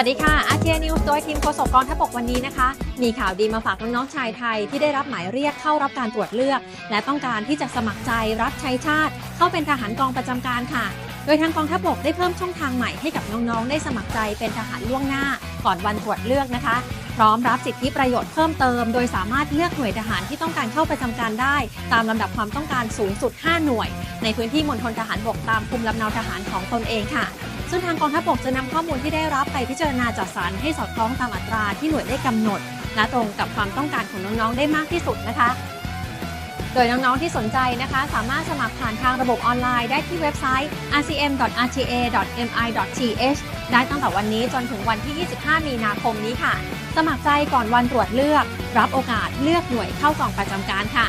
วัสดีค่ะอาเทียนิวส์โดยทีมโฆษกกองทัพบกวันนี้นะคะ มีข่าวดีมาฝากน้องๆชายไทยที่ได้รับหมายเรียกเข้ารับการตรวจเลือก และต้องการที่จะสมัครใจรับใช้ชาติ เข้าเป็นทหารกองประจำการค่ะ โดยทางกองทัพบกได้เพิ่มช่องทางใหม่ให้กับน้องๆ ได้สมัครใจเป็นทหารล่วงหน้า ก่อนวันตรวจเลือกนะคะ พร้อมรับสิทธิประโยชน์เพิ่มเติม โดยสามารถเลือกหน่วยทหารที่ต้องการเข้าประจำการได้ ตามลำดับความต้องการสูงสุด 5 หน่วย ในพื้นที่มณฑลทหารบกตามภูมิลำเนาทหารของตนเองค่ะ ซึ่งทางกองทัพบกจะนำข้อมูลที่ได้รับไปพิจารณาจัดสรรให้สอดคล้องตามอัตราที่หน่วยได้กำหนด และตรงกับความต้องการของน้องๆได้มากที่สุดนะคะ โดยน้องๆที่สนใจนะคะ สามารถสมัครผ่านทางระบบออนไลน์ได้ที่เว็บไซต์ rcm.rta.mi.th ได้ตั้งแต่วันนี้จนถึงวันที่ 25 มีนาคมนี้ค่ะ สมัครใจก่อนวันตรวจเลือก รับโอกาสเลือกหน่วยเข้ากองประจำการค่ะ